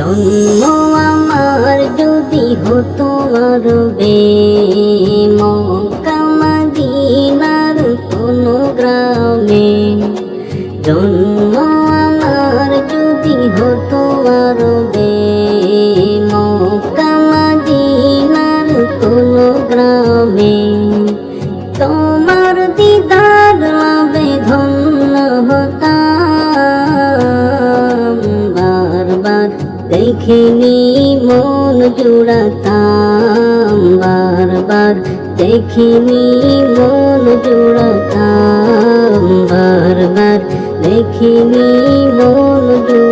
জন্ম আমার যদি হতো আরবে মকামাদিনার কোনো গ্রামে। জন্ম আমার যদি হতো আরবে মকামাদিনার কোনো গ্রামে। তোমার মন জুড়াতাম বারবার দেখিনি মন জুড়াতাম বারবার দেখিনি মন জুড়াতাম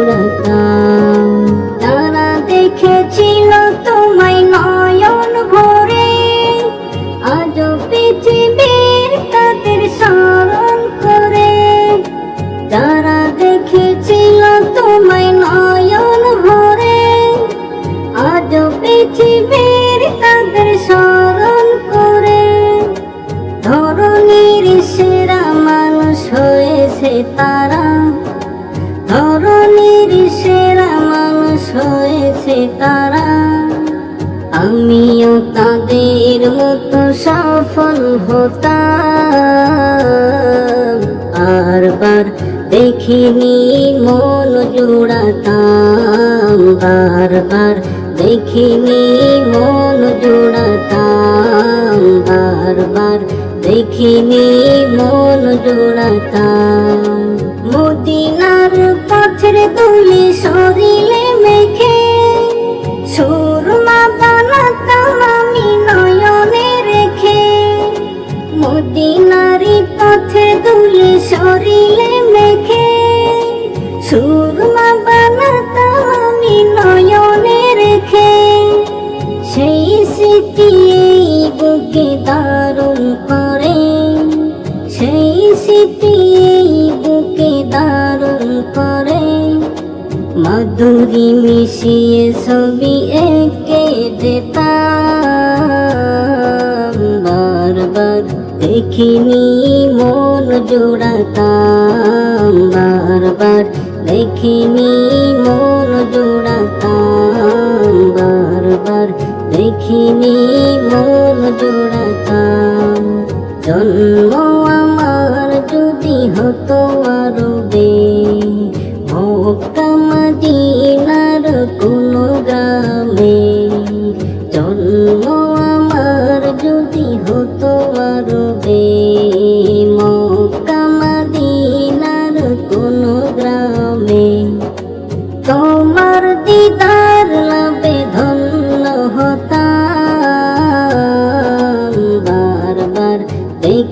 পৃথিবীর তাদের স্মরণ করে? ধরনীর সেরা মানুষ হয়েছে তারা। ধরনীর সেরা মানুষ হয়েছে তারা। আমিও তাদের মতো সফল হতাম। বারবার দেখিনি মন জোড়াতাম। বারবার দেখিনি মন জোড়াতাম বারবার। দেখিনি মন জোড়াতাম। মদিনার পথের দুলি শরীরে মেখে সুরমা বানাতাম আমি নয়নে রেখে। মদিনারি পথে দুলি শরীরে মেখে সুরমা দারুণ করে সেই স্মৃতি বুকে দারুণ করে মাধুরী মিশিয়ে ছবি এঁকে যেতাম বারবার দেখিনি মন জোড়াতাম। বারবার দেখিনি মন জোড়াতাম। দেখিনি মন জোড়াতাম। জন্ম আমার যদি হতো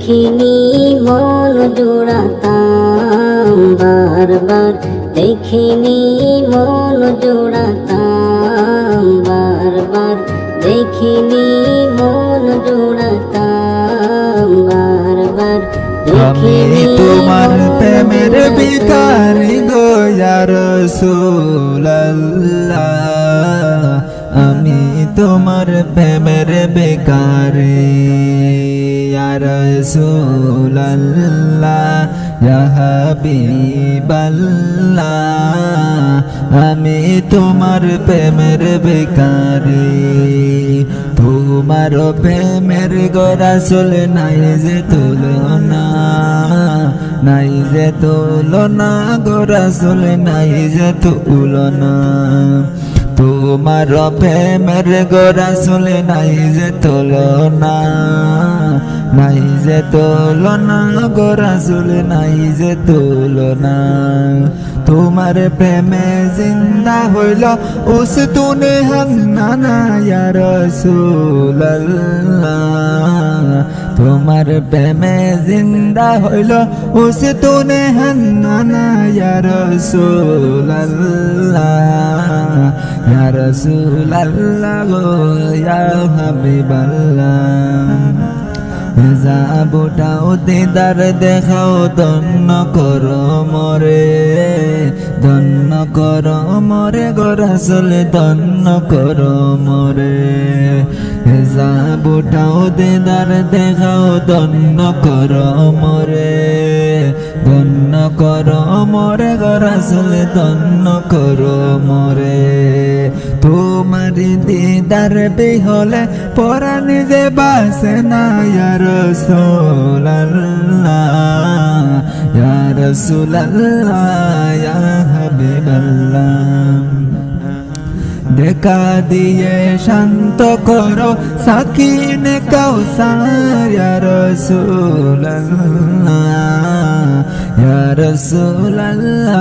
দেখিনি মন জোড়াতাম বারবার। দেখিনি মন জোড়াতাম বারবার। দেখিনি মন জোড়াতাম বারবার। আমি তোমার প্রেমের। ভিকারি গো ইয়া আমি তোমার প্রেমের বেকারি হাবিবাল্লাহ, আমি তোমার প্রেমের বেকারি তোমার প্রেমের গরাসল নাই যে তুলনা, নাই যে তুলনা গরাসল নাই যে তুলনা। তোমার প্রেমের গরাসল নাই যে তুলনা, নাই যে তুলনা গরাসল নাই যে তুলনা। তোমার প্রেমে জিন্দা হইল উস তুনে হান্নানা ইয়া রাসূলুল্লাহ। তোমার প্রেমে জিন্দা হইল উস তুনে হান্নানা ইয়া রাসূলুল্লাহ। ইয়া রাসূলুল্লাহ ইয়া হাবিবাল্লাহ যাবোটাও দিদার দেখাও দন্ন কর মরে দন্ন কর মরে গরাসলে দন্ন কর মরে যাবোটাও দিদার দেখাও দন্ন কর মরে দন্ন কর মরে গরাসলে দন্ন কর মরে। দিদার বিহলে পরা নিজে বাসে না, ইয়া রাসূলুল্লাহ ইয়া রাসূলুল্লাহ, ইয়া হাবিবাল্লাহ। দেখা দিয়ে শান্ত করো সাকিনে কাউসার, ইয়া রাসূলুল্লাহ। রাসূলুল্লাহ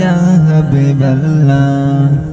ইয়া হাবিবাল্লাহ।